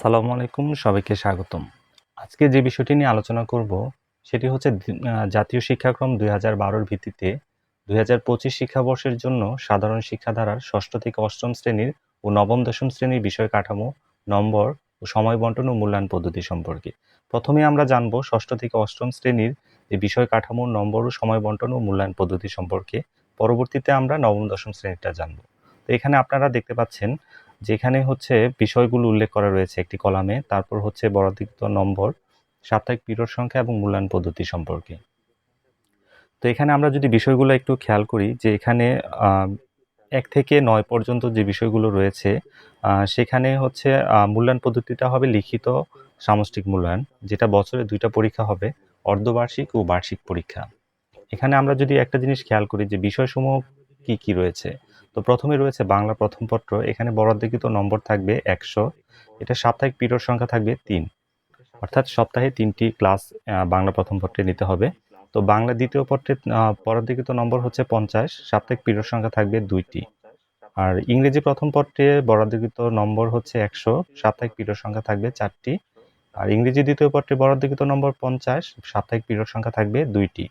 সালামু আলাইকুম, সবাইকে স্বাগতম। আজকে যে বিষয়টি নিয়ে আলোচনা করব, সেটি হচ্ছে জাতীয় শিক্ষাক্রম দুই হাজার বারোর ভিত্তিতে দুই হাজার পঁচিশ শিক্ষাবর্ষের জন্য সাধারণ শিক্ষাধারার ষষ্ঠ থেকে অষ্টম শ্রেণির ও নবম দশম শ্রেণির বিষয় কাঠামো, নম্বর ও সময় বন্টন ও মূল্যায়ন পদ্ধতি সম্পর্কে। প্রথমে আমরা জানব ষষ্ঠ থেকে অষ্টম শ্রেণির যে বিষয় কাঠামো, নম্বর ও সময় বন্টন ও মূল্যায়ন পদ্ধতি সম্পর্কে। পরবর্তীতে আমরা নবম দশম শ্রেণীটা জানব। তো এখানে আপনারা দেখতে পাচ্ছেন যেখানে হচ্ছে বিষয়গুলো উল্লেখ করা রয়েছে একটি কলামে, তারপর হচ্ছে বরাদ্দকৃত নম্বর, সাপ্তাহিক পিরিয়ড সংখ্যা এবং মূল্যায়ন পদ্ধতি সম্পর্কে। তো এখানে আমরা যদি বিষয়গুলো একটু খেয়াল করি যে এখানে এক থেকে নয় পর্যন্ত যে বিষয়গুলো রয়েছে সেখানে হচ্ছে মূল্যায়ন পদ্ধতিটা হবে লিখিত সামষ্টিক মূল্যায়ন, যেটা বছরে দুইটা পরীক্ষা হবে, অর্ধবার্ষিক ও বার্ষিক পরীক্ষা। এখানে আমরা যদি একটা জিনিস খেয়াল করি যে বিষয়সমূহ কি কি রয়েছে তো প্রথমে রয়েছে বাংলা প্রথম পত্র। এখানে বরাদ্দকৃত নম্বর থাকবে একশো। এটা সাপ্তাহিক পিরিয়ড সংখ্যা থাকবে তিন। অর্থাৎ সপ্তাহে তিনটি ক্লাস বাংলা প্রথম পত্রে নিতে হবে। তো বাংলা দ্বিতীয় পত্রে বরাদ্দকৃত নম্বর হচ্ছে পঞ্চাশ। সাপ্তাহিক পিরিয়ড সংখ্যা থাকবে দুইটি। আর ইংরেজি প্রথম পত্রে বরাদ্দকৃত নম্বর হচ্ছে একশো। সাপ্তাহিক পিরিয়ড সংখ্যা থাকবে চারটি। আর ইংরেজি দ্বিতীয় পত্রে বরাদ্দকৃত নম্বর পঞ্চাশ। সাপ্তাহিক পিরিয়ড সংখ্যা থাকবে দুইটি।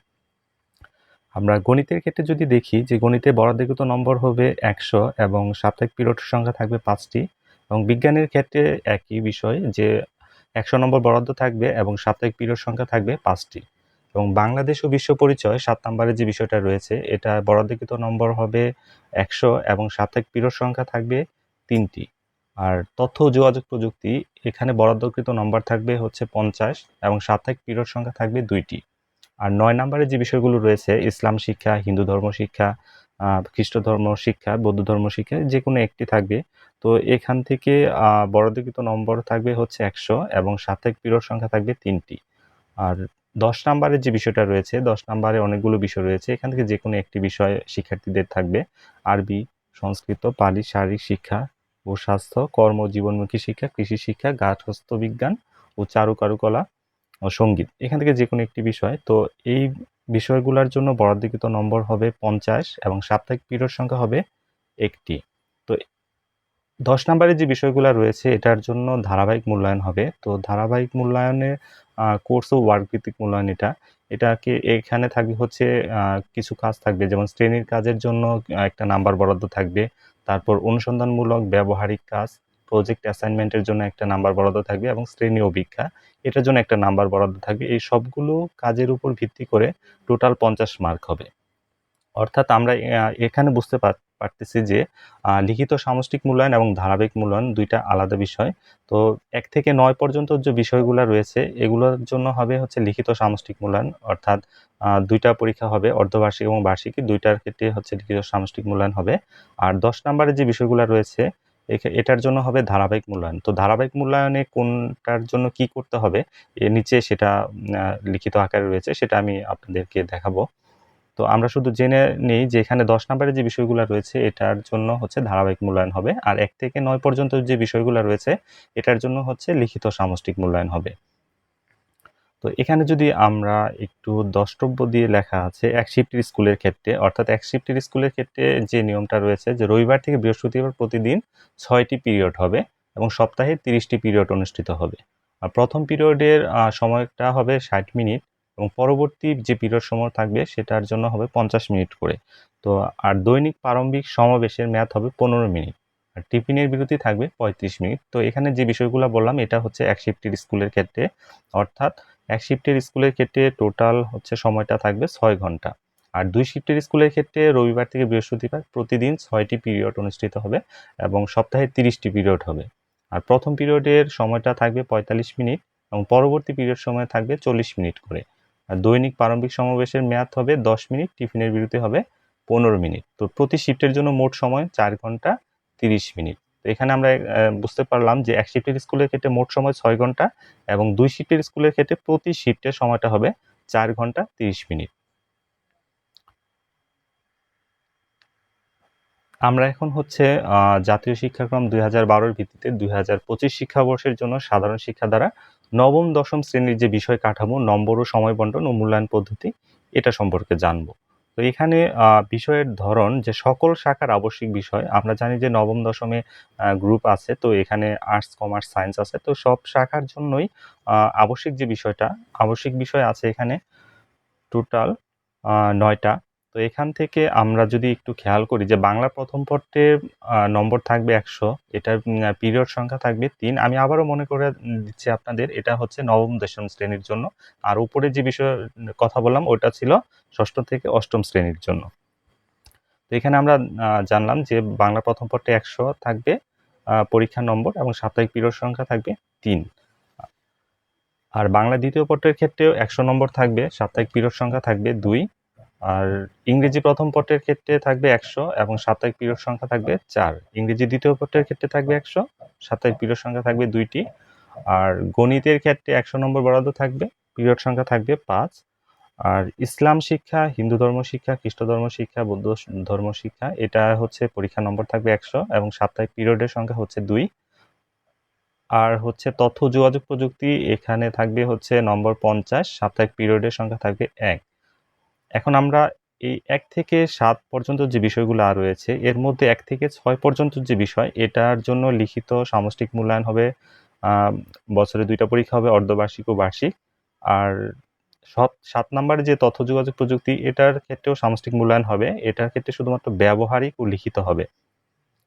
আমরা গণিতের ক্ষেত্রে যদি দেখি যে গণিতে বরাদ্দকৃত নম্বর হবে একশো এবং সাপ্তাহিক পিরিয়ড সংখ্যা থাকবে পাঁচটি, এবং বিজ্ঞানের ক্ষেত্রে একই বিষয় যে একশো নম্বর বরাদ্দ থাকবে এবং সাপ্তাহিক পিরিয়ড সংখ্যা থাকবে পাঁচটি। এবং বাংলাদেশ ও বিশ্ব পরিচয় সাত নম্বরের যে বিষয়টা রয়েছে, এটা বরাদ্দকৃত নম্বর হবে একশো এবং সাপ্তাহিক পিরিয়ড সংখ্যা থাকবে তিনটি। আর তথ্য যোগাযোগ প্রযুক্তি, এখানে বরাদ্দকৃত নম্বর থাকবে হচ্ছে পঞ্চাশ এবং সাপ্তাহিক পিরিয়ড সংখ্যা থাকবে দুইটি। আর নয় নম্বরের যে বিষয়গুলো রয়েছে, ইসলাম শিক্ষা, হিন্দু ধর্ম শিক্ষা খ্রিস্ট ধর্ম শিক্ষা, বৌদ্ধ ধর্ম শিক্ষা, যে কোনো একটি থাকবে। তো এখান থেকে বরাদ্দকৃত নম্বর থাকবে হচ্ছে একশো এবং সাপ্তাহিক পিরিয়ড সংখ্যা থাকবে তিনটি। আর দশ নম্বরের যে বিষয়টা রয়েছে, দশ নম্বরে অনেকগুলো বিষয় রয়েছে। এখান থেকে যে কোনো একটি বিষয় শিক্ষার্থীদের থাকবে। আরবি, সংস্কৃত, পালি, শারীরিক শিক্ষা ও স্বাস্থ্য কর্ম জীবনমুখী শিক্ষা, কৃষি শিক্ষা, গার্হস্থ্য বিজ্ঞান ও চারু কারুকলা সংগীত। এখান থেকে যে কোনো একটি বিষয়। তো এই বিষয়গুলোর জন্য বরাদ্দকৃত নম্বর হবে পঞ্চাশ এবং সাপ্তাহিক পিরিয়ড সংখ্যা হবে একটি। তো দশ নম্বরের যে বিষয়গুলো রয়েছে, এটার জন্য ধারাবাহিক মূল্যায়ন হবে। তো ধারাবাহিক মূল্যায়নে কোর্স ও ওয়ার্ক ভিত্তিক মূল্যায়ন এটা। এটাকে এখানে থাকবে হচ্ছে কিছু কাজ থাকবে। যেমন শ্রেণির কাজের জন্য একটা নাম্বার বরাদ্দ থাকবে। তারপর অনুসন্ধানমূলক, ব্যবহারিক কাজ প্রজেক্ট অ্যাসাইনমেন্টের জন্য একটা নাম্বার বরাদ্দ থাকবে এবং শ্রেণি অভিজ্ঞা এটার জন্য একটা নাম্বার বরাদ্দ থাকবে। এই সবগুলো কাজের উপর ভিত্তি করে টোটাল পঞ্চাশ মার্ক হবে। অর্থাৎ আমরা এখানে বুঝতে পার- পারতেছি যে লিখিত সামষ্টিক মূল্যায়ন এবং ধারাবাহিক মূল্যায়ন দুইটা আলাদা বিষয়। তো এক থেকে নয় পর্যন্ত যে বিষয়গুলো রয়েছে, এগুলোর জন্য হবে হচ্ছে লিখিত সামষ্টিক মূল্যায়ন। অর্থাৎ দুইটা পরীক্ষা হবে অর্ধবার্ষিক এবং বার্ষিকী। দুইটার ক্ষেত্রে হচ্ছে লিখিত সামষ্টিক মূল্যায়ন হবে। আর দশ নম্বরের যে বিষয়গুলো রয়েছে এটার জন্য হবে ধারাবাহিক মূল্যায়ন। তো ধারাবাহিক মূল্যায়নে কোনটার জন্য কি করতে হবে, এর নিচে সেটা লিখিত আকারে রয়েছে, সেটা আমি আপনাদেরকে দেখাবো। তো আমরা শুধু জেনে নিই যে এখানে দশ নম্বরের যে বিষয়গুলো রয়েছে, এটার জন্য হচ্ছে ধারাবাহিক মূল্যায়ন হবে। আর এক থেকে নয় পর্যন্ত যে বিষয়গুলো রয়েছে, এটার জন্য হচ্ছে লিখিত সামষ্টিক মূল্যায়ন হবে। তো এখানে যদি আমরা একটু দ্রষ্টব্য দিয়ে লেখা আছে, এক শিফটের স্কুলের ক্ষেত্রে, অর্থাৎ এক শিফটের স্কুলের ক্ষেত্রে যে নিয়মটা রয়েছে যে রবিবার থেকে বৃহস্পতিবার প্রতিদিন ছয়টি পিরিয়ড হবে এবং সপ্তাহে তিরিশটি পিরিয়ড অনুষ্ঠিত হবে। আর প্রথম পিরিয়ডের সময়টা হবে ষাট মিনিট এবং পরবর্তী যে পিরিয়ড সময় থাকবে সেটার জন্য হবে পঞ্চাশ মিনিট করে। তো, আর দৈনিক প্রারম্ভিক সমাবেশের মেয়াদ হবে পনেরো মিনিট আর টিফিনের বিরতি থাকবে পঁয়ত্রিশ মিনিট। তো এখানে যে বিষয়গুলো বললাম, এটা হচ্ছে এক শিফটের স্কুলের ক্ষেত্রে। অর্থাৎ এক শিফটের স্কুলের ক্ষেত্রে টোটাল হচ্ছে সময়টা থাকবে ছয় ঘণ্টা। আর দুই শিফটের স্কুলের ক্ষেত্রে রবিবার থেকে বৃহস্পতিবার প্রতিদিন ছয়টি পিরিয়ড অনুষ্ঠিত হবে এবং সপ্তাহে তিরিশটি পিরিয়ড হবে। আর প্রথম পিরিয়ডের সময়টা থাকবে পঁয়তাল্লিশ মিনিট এবং পরবর্তী পিরিয়ড সময় থাকবে চল্লিশ মিনিট করে। আর দৈনিক প্রারম্ভিক সমাবেশের মেয়াদ হবে দশ মিনিট, টিফিনের বিরতি হবে পনেরো মিনিট। তো প্রতি শিফটের জন্য মোট সময় চার ঘণ্টা তিরিশ মিনিট। তো এখানে আমরা বুঝতে পারলাম যে এক শিফটের স্কুলের ক্ষেত্রে মোট সময় ছয় ঘণ্টা এবং দুই শিফটের স্কুলের ক্ষেত্রে প্রতি শিফটের সময়টা হবে চার ঘণ্টা তিরিশ মিনিট। আমরা এখন হচ্ছে জাতীয় শিক্ষাক্রম দুই হাজার বারোর ভিত্তিতে দুই হাজার পঁচিশ শিক্ষাবর্ষের জন্য সাধারণ শিক্ষা দ্বারা নবম দশম শ্রেণির যে বিষয় কাঠামো, নম্বর ও সময় বন্টন ও মূল্যায়ন পদ্ধতি, এটা সম্পর্কে জানব। তো এখানে বিষয়ের ধরন যে সকল শাখার আবশ্যিক বিষয়, আমরা জানি যে নবম দশমে গ্রুপ আছে, তো এখানে আর্টস কমার্স সায়েন্স আছে, তো সব শাখার জন্যই আবশ্যিক যে বিষয়টা, আবশ্যিক বিষয় আছে এখানে টোটাল নয়টা। তো এখান থেকে আমরা যদি একটু খেয়াল করি যে বাংলা প্রথম পত্রের নম্বর থাকবে একশো এটার পিরিয়ড সংখ্যা থাকবে তিন। আমি আবারও মনে করে দিচ্ছি আপনাদের এটা হচ্ছে নবম দশম শ্রেণির জন্য। আর উপরে যে বিষয় কথা বললাম ওটা ছিল ষষ্ঠ থেকে অষ্টম শ্রেণির জন্য। তো এখানে আমরা জানলাম যে বাংলা প্রথম পত্রে একশো থাকবে আহ, পরীক্ষার নম্বর এবং সাপ্তাহিক পিরিয়ড সংখ্যা থাকবে তিন। আর বাংলা দ্বিতীয় পত্রের ক্ষেত্রেও একশো নম্বর থাকবে সাপ্তাহিক পিরিয়ড সংখ্যা থাকবে দুই। আর ইংরেজি প্রথম পত্রের ক্ষেত্রে থাকবে একশো এবং সাপ্তাহিক পিরিয়ড সংখ্যা থাকবে চার। ইংরেজি দ্বিতীয় পত্রের ক্ষেত্রে থাকবে একশো, সাপ্তাহিক পিরিয়ড সংখ্যা থাকবে দুইটি। আর গণিতের ক্ষেত্রে একশো নম্বর বরাদ্দ থাকবে, পিরিয়ড সংখ্যা থাকবে পাঁচ। আর ইসলাম শিক্ষা, হিন্দু ধর্ম শিক্ষা, খ্রিস্ট ধর্ম শিক্ষা, বৌদ্ধ ধর্ম শিক্ষা, এটা হচ্ছে পরীক্ষা নম্বর থাকবে একশো এবং সাপ্তাহিক পিরিয়ডের সংখ্যা হচ্ছে দুই। আর হচ্ছে তথ্য যোগাযোগ প্রযুক্তি, এখানে থাকবে হচ্ছে নম্বর পঞ্চাশ, সাপ্তাহিক পিরিয়ডের সংখ্যা থাকবে এক। এখন আমরা এই এক থেকে সাত পর্যন্ত যে বিষয়গুলো আর রয়েছে, এর মধ্যে এক থেকে ছয় পর্যন্ত যে বিষয়, এটার জন্য লিখিত সামষ্টিক মূল্যায়ন হবে বছরে দুইটা পরীক্ষা হবে, অর্ধবার্ষিক ও বার্ষিক। আর সব সাত নম্বরে যে তথ্য, যোগাযোগ প্রযুক্তি, এটার ক্ষেত্রেও সামষ্টিক মূল্যায়ন হবে। এটার ক্ষেত্রে শুধুমাত্র ব্যবহারিক ও লিখিত হবে।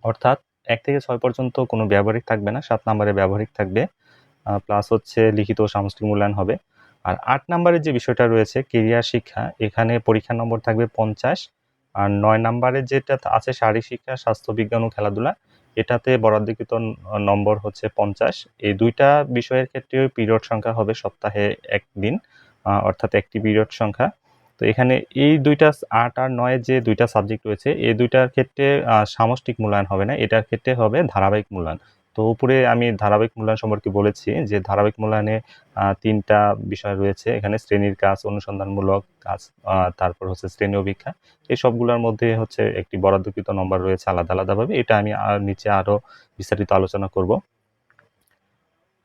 অর্থাৎ এক থেকে ছয় পর্যন্ত কোনো ব্যবহারিক থাকবে না, সাত নম্বরে ব্যবহারিক থাকবে। প্লাস হচ্ছে লিখিত ও সামষ্টিক মূল্যায়ন হবে। আর আট নম্বরের যে বিষয়টা রয়েছে কেরিয়ার শিক্ষা, এখানে পরীক্ষা নম্বর থাকবে পঞ্চাশ। আর নয় নম্বরের যেটা আছে শারীরিক শিক্ষা, স্বাস্থ্য বিজ্ঞান ও খেলাধুলা, এটাতে বরাদ্দকৃত নম্বর হচ্ছে পঞ্চাশ। এই দুইটা বিষয়ের ক্ষেত্রে পিরিয়ড সংখ্যা হবে সপ্তাহে একদিন অর্থাৎ একটি পিরিয়ড সংখ্যা। তো এখানে এই দুইটা আট আর নয় যে দুইটা সাবজেক্ট রয়েছে, এই দুইটার ক্ষেত্রে সামষ্টিক মূল্যায়ন হবে না, এটার ক্ষেত্রে হবে ধারাবাহিক মূল্যায়ন। তো উপরে আমি ধারাবাহিক মূল্যায়ন সম্পর্কে বলেছি যে ধারাবাহিক মূল্যায়নে তিনটা বিষয় রয়েছে। এখানে শ্রেণির কাজ, অনুসন্ধানমূলক কাজ তারপর হচ্ছে শ্রেণি অভিক্ষা। এই সবগুলোর মধ্যে হচ্ছে একটি বরাদ্দকৃত নম্বর রয়েছে আলাদা আলাদাভাবে। এটা আমি নিচে আরও বিস্তারিত আলোচনা করব।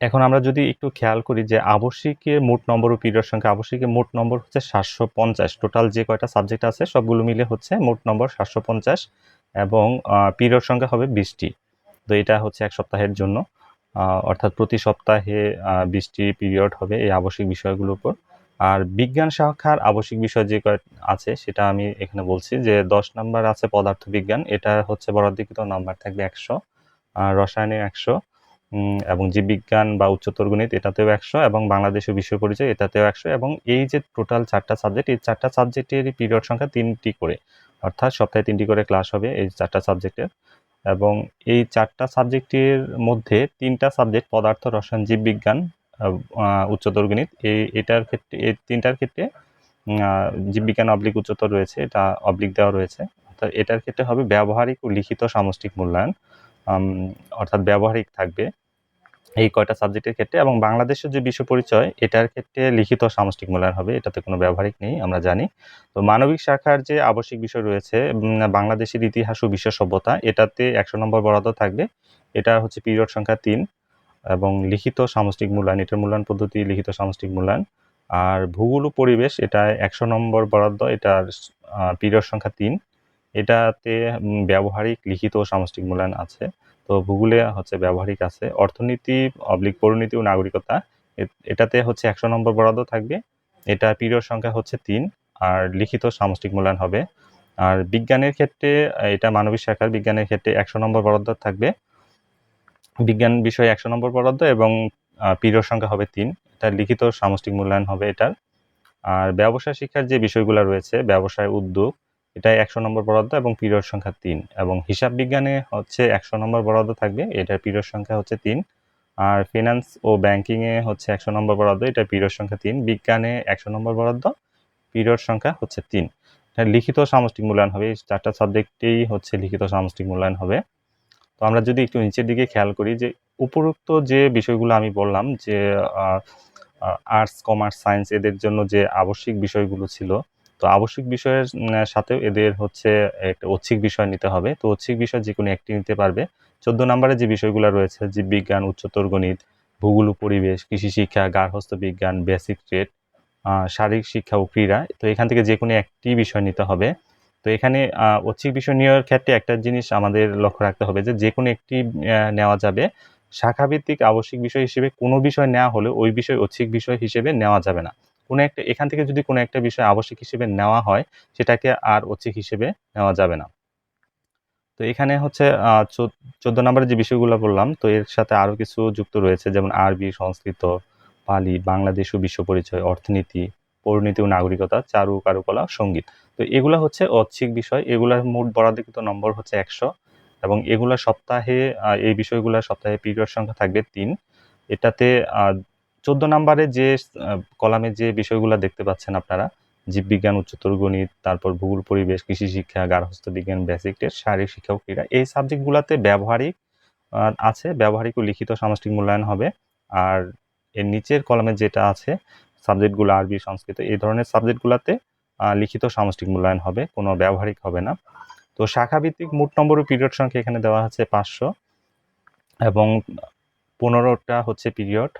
এখন আমরা যদি একটু খেয়াল করি যে আবশ্যিকের মোট নম্বর ও পিরিয়ড সংখ্যা আবশ্যিকের মোট নম্বর হচ্ছে সাতশো পঞ্চাশ। টোটাল যে কয়টা সাবজেক্ট আছে, সবগুলো মিলে হচ্ছে মোট নম্বর সাতশো পঞ্চাশ এবং পিরিয়ড সংখ্যা হবে বিশটি। তো এটা হচ্ছে এক সপ্তাহের জন্য। অর্থাৎ প্রতি সপ্তাহে বিশটি পিরিয়ড হবে এই আবশ্যিক বিষয়গুলোর উপর। আর বিজ্ঞান শাখার আবশ্যিক বিষয় যে আছে, সেটা আমি এখানে বলছি যে দশ নাম্বার আছে পদার্থ বিজ্ঞান এটা হচ্ছে বরাদ্দকৃত নাম্বার থাকবে একশো রসায়নে একশো এবং জীববিজ্ঞান বা উচ্চতর গণিত এটাতেও একশো, এবং বাংলাদেশের বিষয় পরিচয় এটাতেও একশো, এবং এই যে টোটাল চারটা সাবজেক্ট এই চারটা সাবজেক্টের পিরিয়ড সংখ্যা তিনটি করে, অর্থাৎ সপ্তাহে তিনটি করে ক্লাস হবে এই চারটা সাবজেক্টের এবং এই চারটা সাবজেক্টের মধ্যে তিনটা সাবজেক্ট পদার্থ, রসায়ন, জীববিজ্ঞান উচ্চতর গণিত। এই এটার ক্ষেত্রে, এই তিনটার ক্ষেত্রে জীববিজ্ঞান অবলিক উচ্চতর রয়েছে, এটা অবলিক দেওয়া রয়েছে। অর্থাৎ এটার ক্ষেত্রে হবে ব্যবহারিক ও লিখিত সামষ্টিক মূল্যায়ন অর্থাৎ ব্যবহারিক থাকবে। এই কয়টা সাবজেক্টের ক্ষেত্রে এবং বাংলাদেশের যে বিশ্ব পরিচয়, এটার ক্ষেত্রে লিখিত সামষ্টিক মূল্যায়ন হবে, এটাতে কোনো ব্যবহারিক নেই, আমরা জানি। তো মানবিক শাখার যে আবশ্যিক বিষয় রয়েছে বাংলাদেশের ইতিহাস ও বিশ্ব সভ্যতা, এটাতে একশো নম্বর বরাদ্দ থাকবে। এটা হচ্ছে পিরিয়ড সংখ্যা তিন এবং লিখিত সামষ্টিক মূল্যায়ন, এটার মূল্যায়ন পদ্ধতি লিখিত সামষ্টিক মূল্যায়ন। আর ভূগোল ও পরিবেশ, এটা একশো নম্বর বরাদ্দ, এটার পিরিয়ড সংখ্যা তিন। এটাতে ব্যবহারিক, লিখিত সামষ্টিক মূল্যায়ন আছে। তো ভূগোলে হচ্ছে ব্যবহারিক আছে। অর্থনীতি, অবলিক পরিণতি ও নাগরিকতা এটাতে হচ্ছে একশো নম্বর বরাদ্দ থাকবে। এটা পিরিয়ড সংখ্যা হচ্ছে তিন, আর লিখিত সামষ্টিক মূল্যায়ন হবে। আর বিজ্ঞানের ক্ষেত্রে, এটা মানবিক শাখার বিজ্ঞানের ক্ষেত্রে একশো নম্বর বরাদ্দ থাকবে। বিজ্ঞান বিষয়ে একশো নম্বর বরাদ্দ এবং পিরিয়ড সংখ্যা হবে তিন। এটা লিখিত সামষ্টিক মূল্যায়ন হবে এটার। আর ব্যবসা শিক্ষার যে বিষয়গুলো রয়েছে, ব্যবসায় উদ্যোগ এটা একশো নম্বর বরাদ্দ এবং পিরিয়ড সংখ্যা তিন। এবং হিসাব বিজ্ঞানে হচ্ছে একশো নম্বর বরাদ্দ থাকবে, এটার পিরিয়ড সংখ্যা হচ্ছে তিন। আর ফিনান্স ও ব্যাংকিংয়ে হচ্ছে একশো নম্বর বরাদ্দ এটা পিরিয়ড সংখ্যা তিন। বিজ্ঞানে একশো নম্বর বরাদ্দ পিরিয়ড সংখ্যা হচ্ছে তিন। লিখিত সামষ্টিক মূল্যায়ন হবে, এই চারটা সাবজেক্টেই হচ্ছে লিখিত সামষ্টিক মূল্যায়ন হবে। তো আমরা যদি একটু নিচের দিকে খেয়াল করি যে উপরোক্ত যে বিষয়গুলো আমি বললাম যে আর্টস কমার্স সায়েন্স এদের জন্য যে আবশ্যিক বিষয়গুলো ছিল তো আবশ্যিক বিষয়ের সাথেও এদের হচ্ছে একটা ঐচ্ছিক বিষয় নিতে হবে। তো ঐচ্ছিক বিষয় যে কোনো একটি নিতে পারবে। চোদ্দ নম্বরে যে বিষয়গুলো রয়েছে, জীববিজ্ঞান, উচ্চতর গণিত, ভূগোল পরিবেশ, কৃষি শিক্ষা, গার্হস্থ্য বিজ্ঞান বেসিক ট্রেড শারীরিক শিক্ষা ও ক্রীড়া, তো এখান থেকে যে কোনো একটি বিষয় নিতে হবে। তো এখানে ঐচ্ছিক বিষয় নেওয়ার ক্ষেত্রে একটা জিনিস আমাদের লক্ষ্য রাখতে হবে যে যে কোনো একটি নেওয়া যাবে। শাখাভিত্তিক আবশ্যিক বিষয় হিসেবে কোনো বিষয় নেওয়া হলে ওই বিষয় ঐচ্ছিক বিষয় হিসেবে নেওয়া যাবে না। কোনো একটা, এখান থেকে যদি কোনো একটা বিষয় আবশ্যিক হিসেবে নেওয়া হয়, সেটাকে আর ঐচ্ছিক হিসেবে নেওয়া যাবে না। তো এখানে হচ্ছে চোদ্দ নম্বরের যে বিষয়গুলো বললাম, তো এর সাথে আরও কিছু যুক্ত রয়েছে, যেমন আরবি, সংস্কৃত, পালি, বাংলাদেশ ও বিশ্ব পরিচয়, অর্থনীতি, পরিণতি ও নাগরিকতা, চারু, কারুকলা, সংগীত। তো এগুলা হচ্ছে ঐচ্ছিক বিষয়, এগুলার মোট বরাদ্দকৃত নম্বর হচ্ছে একশো, এবং এগুলা সপ্তাহে এই বিষয়গুলো সপ্তাহে পিরিয়ড সংখ্যা থাকবে তিন। এটাতে চোদ্দ নম্বরে যে কলামে যে বিষয়গুলো দেখতে পাচ্ছেন আপনারা, জীববিজ্ঞান, উচ্চতর গণিত, তারপর ভূগোল, পরিবেশ, কৃষি শিক্ষা, গার্হস্থ্য বিজ্ঞান বেসিক টেস্ট শারীরিক শিক্ষা ও ক্রীড়া এই সাবজেক্টগুলোতে ব্যবহারিক আছে, ব্যবহারিক ও লিখিত সামষ্টিক মূল্যায়ন হবে। আর এর নিচের কলামে যেটা আছে, সাবজেক্টগুলো আরবি, সংস্কৃত, এই ধরনের সাবজেক্টগুলোতে লিখিত সামষ্টিক মূল্যায়ন হবে, কোনো ব্যবহারিক হবে না। তো শাখাভিত্তিক মোট নম্বর ও পিরিয়ড সংখ্যা এখানে দেওয়া আছে পাঁচশো এবং পনেরোটা হচ্ছে পিরিয়ড।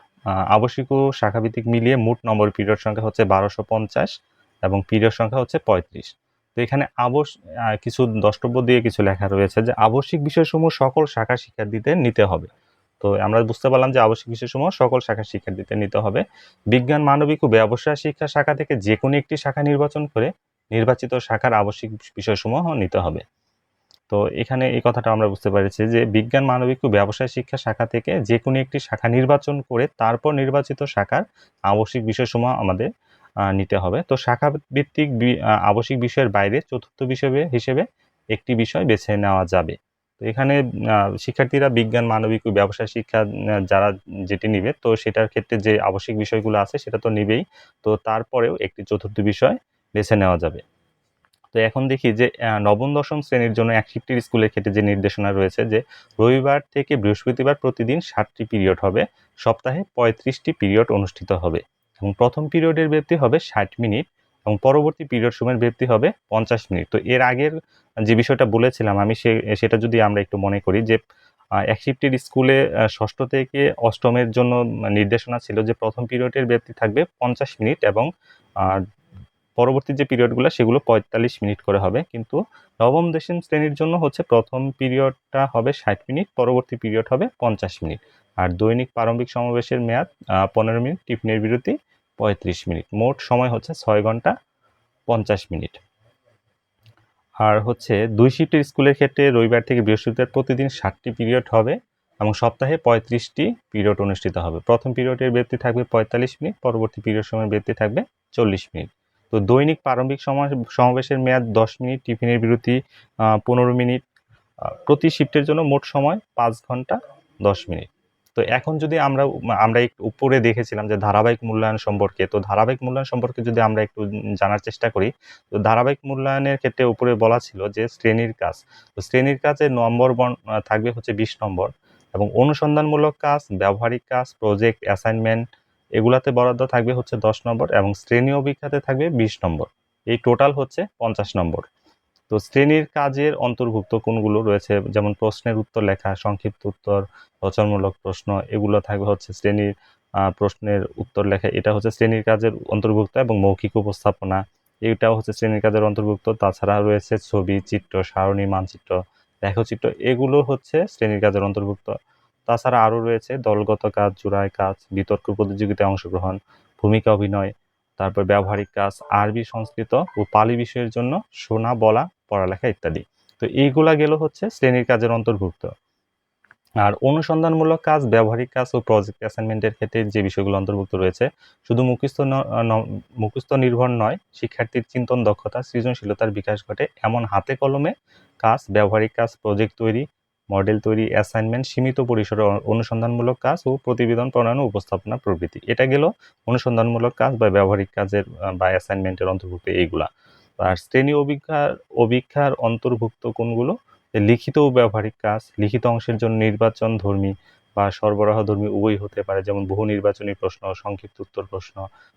আবশ্যিক ও শাখাভিত্তিক মিলিয়ে মোট নম্বর পিরিয়ড সংখ্যা হচ্ছে বারোশো পঞ্চাশ এবং পিরিয়ড সংখ্যা হচ্ছে পঁয়ত্রিশ। তো এখানে আবশ কিছু দ্রষ্টব্য দিয়ে কিছু লেখা রয়েছে যে আবশ্যিক বিষয়সমূহ সকল শাখা শিক্ষার্থীদের নিতে হবে। তো আমরা বুঝতে পারলাম যে আবশ্যিক বিষয়সমূহ সকল শাখা শিক্ষার্থীদের নিতে হবে। বিজ্ঞান, মানবিক ও ব্যবসায় শিক্ষা শাখা থেকে যে কোনো একটি শাখা নির্বাচন করে নির্বাচিত শাখার আবশ্যিক বিষয়সমূহ নিতে হবে। তো এখানে এই কথাটা আমরা বুঝতে পেরেছি যে বিজ্ঞান, মানবিক ও ব্যবসায় শিক্ষা শাখা থেকে যে কোনো একটি শাখা নির্বাচন করে তারপর নির্বাচিত শাখার আবশ্যিক বিষয়সমূহ আমাদের নিতে হবে। তো শাখা ভিত্তিক আবশ্যিক বিষয়ের বাইরে চতুর্থ বিষয় হিসেবে একটি বিষয় বেছে নেওয়া যাবে। তো এখানে শিক্ষার্থীরা বিজ্ঞান, মানবিক ও ব্যবসায় শিক্ষা যারা যেটি নিবে, তো সেটার ক্ষেত্রে যে আবশ্যিক বিষয়গুলো আছে সেটা তো নিবেই। তো তারপরেও একটি চতুর্থ বিষয় বেছে নেওয়া যাবে। তো এখন দেখি যে নবম, দশম শ্রেণির জন্য এক শিফটের স্কুলের ক্ষেত্রে যে নির্দেশনা রয়েছে যে, রবিবার থেকে বৃহস্পতিবার প্রতিদিন ষাটটি পিরিয়ড হবে, সপ্তাহে পঁয়ত্রিশটি পিরিয়ড অনুষ্ঠিত হবে এবং প্রথম পিরিয়ডের ব্যাপ্তি হবে ষাট মিনিট এবং পরবর্তী পিরিয়ড সময়ের ব্যাপ্তি হবে পঞ্চাশ মিনিট। তো এর আগের যে বিষয়টা বলেছিলাম, আমি সে, সেটা যদি আমরা একটু মনে করি যে এক শিফটের স্কুলে ষষ্ঠ থেকে অষ্টমের জন্য নির্দেশনা ছিল যে, প্রথম পিরিয়ডের ব্যাপ্তি থাকবে পঞ্চাশ মিনিট এবং পরবর্তী যে পিরিয়ডগুলো সেগুলো পঁয়তাল্লিশ মিনিট করে হবে। কিন্তু নবম, দশম শ্রেণির জন্য হচ্ছে প্রথম পিরিয়ডটা হবে ষাট মিনিট, পরবর্তী পিরিয়ড হবে পঞ্চাশ মিনিট। আর দৈনিক প্রারম্ভিক সমাবেশের মেয়াদ পনেরো মিনিট, টিফিনের বিরতি পঁয়ত্রিশ মিনিট। মোট সময় হচ্ছে ছয় ঘণ্টা পঞ্চাশ মিনিট। আর হচ্ছে দুই শিফটের স্কুলের ক্ষেত্রে রবিবার থেকে বৃহস্পতিবার প্রতিদিন ষাটটি পিরিয়ড হবে এবং সপ্তাহে পঁয়ত্রিশটি পিরিয়ড অনুষ্ঠিত হবে। প্রথম পিরিয়ডের ব্যক্তি থাকবে পঁয়তাল্লিশ মিনিট, পরবর্তী পিরিয়ড সময়ের ব্যক্তি থাকবে চল্লিশ মিনিট। তো দৈনিক প্রারম্ভিক সমা- সমাবেশের মেয়াদ দশ মিনিট, টিফিনের বিরতি পনেরো মিনিট প্রতি শিফটের জন্য মোট সময় পাঁচ ঘণ্টা দশ মিনিট। তো এখন যদি আমরা আমরা একটু উপরে দেখেছিলাম যে ধারাবাহিক মূল্যায়ন সম্পর্কে, তো ধারাবাহিক মূল্যায়ন সম্পর্কে যদি আমরা একটু জানার চেষ্টা করি, তো ধারাবাহিক মূল্যায়নের ক্ষেত্রে উপরে বলা ছিল যে শ্রেণির কাজ। তো শ্রেণির কাজে নম্বর থাকবে হচ্ছে বিশ নম্বর এবং অনুসন্ধানমূলক কাজ, ব্যবহারিক কাজ, প্রজেক্ট, অ্যাসাইনমেন্ট এগুলাতে বরাদ্দ থাকবে হচ্ছে দশ নম্বর এবং শ্রেণি অভিজ্ঞাতে থাকবে বিশ নম্বর। এই টোটাল হচ্ছে পঞ্চাশ নম্বর। তো শ্রেণির কাজের অন্তর্ভুক্ত কোনগুলো রয়েছে? যেমন প্রশ্নের উত্তর লেখা, সংক্ষিপ্ত উত্তর, রচনামূলক প্রশ্ন, এগুলো থাকবে হচ্ছে শ্রেণির প্রশ্নের উত্তর লেখা। এটা হচ্ছে শ্রেণির কাজের অন্তর্ভুক্ত এবং মৌখিক উপস্থাপনা। এটাও হচ্ছে শ্রেণির কাজের অন্তর্ভুক্ত। তাছাড়া রয়েছে ছবি, চিত্র, সারণী, মানচিত্র, লেখচিত্র। এগুলো হচ্ছে শ্রেণির কাজের অন্তর্ভুক্ত। তাছাড়া আরও রয়েছে দলগত কাজ, জোড়ায় কাজ, বিতর্ক প্রতিযোগিতায় অংশগ্রহণ, ভূমিকা অভিনয়, তারপর ব্যবহারিক কাজ, আরবি সংস্কৃত ও পালি বিষয়ের জন্য শোনা বলা, পড়ালেখা ইত্যাদি। তো এইগুলা গেল হচ্ছে শ্রেণির কাজের অন্তর্ভুক্ত। আর অনুসন্ধানমূলক কাজ, ব্যবহারিক কাজ ও প্রজেক্ট অ্যাসাইনমেন্টের ক্ষেত্রে যে বিষয়গুলো অন্তর্ভুক্ত রয়েছে, শুধু মুখস্থ মুখস্থ নির্ভর নয়, শিক্ষার্থীর চিন্তন দক্ষতা, সৃজনশীলতার বিকাশ ঘটে এমন হাতে কলমে কাজ, ব্যবহারিক কাজ প্রজেক্ট তৈরি মডেল তৈরি অ্যাসাইনমেন্ট সীমিত পরিসরে অনুসন্ধানমূলক কাজ ও প্রতিবেদন প্রণয়ন উপস্থাপনা প্রভৃতি এটা গেল অনুসন্ধানমূলক কাজ বা ব্যবহারিক কাজের বা অ্যাসাইনমেন্টের অন্তর্ভুক্ত এইগুলা। আর শ্রেণি অভিজ্ঞার অভিক্ষার অন্তর্ভুক্ত কোনগুলো? লিখিত ও ব্যবহারিক কাজ, লিখিত অংশের জন্য নির্বাচন ধর্মী বা সরবরাহ ধর্মী উভয় হতে পারে, যেমন বহু নির্বাচনী প্রশ্ন, সংক্ষিপ্ত উত্তর প্রশ্ন,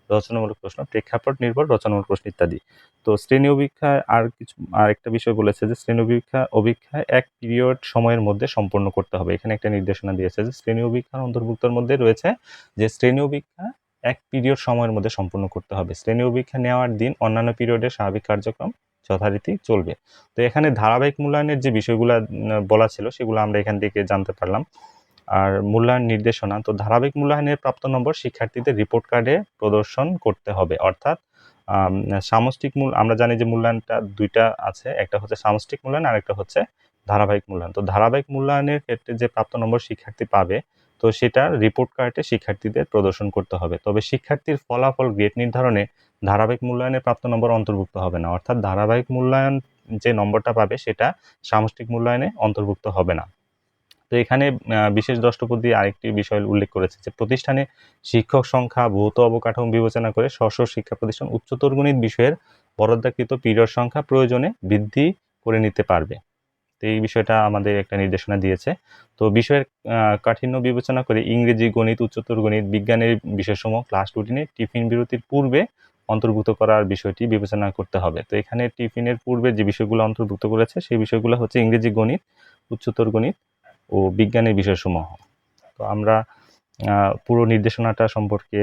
রচনামূলক প্রশ্ন, প্রেক্ষাপট নির্ভর, রচনামূলক প্রশ্ন ইত্যাদি। তো শ্রেণি অভিক্ষায় আর কিছু আর একটা বিষয় বলেছে যে শ্রেণি অভিক্ষা অভিক্ষা এক পিরিয়ড সময়ের মধ্যে সম্পন্ন করতে হবে। এখানে একটা নির্দেশনা দিয়েছে যে শ্রেণি অভিক্ষার অন্তর্ভুক্তর মধ্যে রয়েছে যে শ্রেণি অভিক্ষা এক পিরিয়ড সময়ের মধ্যে সম্পূর্ণ করতে হবে। শ্রেণি অভিক্ষা নেওয়ার দিন অন্যান্য পিরিয়ডের স্বাভাবিক কার্যক্রম যথারীতি চলবে। তো এখানে ধারাবাহিক মূল্যায়নের যে বিষয়গুলো বলা ছিল সেগুলো আমরা এখান থেকে জানতে পারলাম। আর মূল্যায়ন নির্দেশনা, তো ধারাবাহিক মূল্যায়নের প্রাপ্ত নম্বর শিক্ষার্থীদের রিপোর্ট কার্ডে প্রদর্শন করতে হবে। অর্থাৎ সামষ্টিক মূল, আমরা জানি যে মূল্যায়নটা দুইটা আছে, একটা হচ্ছে সামষ্টিক মূল্যায়ন আর একটা হচ্ছে ধারাবাহিক মূল্যায়ন। তো ধারাবাহিক মূল্যায়নের ক্ষেত্রে যে প্রাপ্ত নম্বর শিক্ষার্থী পাবে, তো সেটা রিপোর্ট কার্ডে শিক্ষার্থীদের প্রদর্শন করতে হবে। তবে শিক্ষার্থীর ফলাফল গ্রেড নির্ধারণে ধারাবাহিক মূল্যায়নের প্রাপ্ত নম্বর অন্তর্ভুক্ত হবে না। অর্থাৎ ধারাবাহিক মূল্যায়ন যে নম্বরটা পাবে, সেটা সামষ্টিক মূল্যায়নে অন্তর্ভুক্ত হবে না। এখানে বিশেষ দ্রষ্টপদ দিয়ে আরেকটি বিষয় উল্লেখ করেছে যে প্রতিষ্ঠানে শিক্ষক সংখ্যা, ভৌত অবকাঠামো বিবেচনা করে স্ব শিক্ষা প্রতিষ্ঠান উচ্চতর গণিত বিষয়ের বরাদ্দকৃত পিরিয়ড সংখ্যা প্রয়োজনে বৃদ্ধি করে নিতে পারবে। তো এই বিষয়টা আমাদের একটা নির্দেশনা দিয়েছে। তো বিষয়ের কাঠিন্য বিবেচনা করে ইংরেজি, গণিত, উচ্চতর গণিত, বিজ্ঞানের বিষয়সমূহ ক্লাস রুটিনে টিফিন বিরতির পূর্বে অন্তর্ভুক্ত করার বিষয়টি বিবেচনা করতে হবে। তো এখানে টিফিনের পূর্বে যে বিষয়গুলো অন্তর্ভুক্ত করেছে, সেই বিষয়গুলো হচ্ছে ইংরেজি, গণিত, উচ্চতর গণিত ও বিজ্ঞানের বিষয়সমূহ। তো আমরা পুরো নির্দেশনাটা সম্পর্কে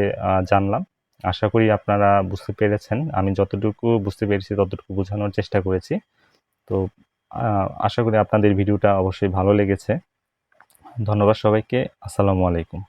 জানলাম। আশা করি আপনারা বুঝতে পেরেছেন। আমি যতটুকু বুঝতে পেরেছি, ততটুকু বোঝানোর চেষ্টা করেছি। তো আশা করি আপনাদের ভিডিওটা অবশ্যই ভালো লেগেছে। ধন্যবাদ সবাইকে। আসসালামু আলাইকুম।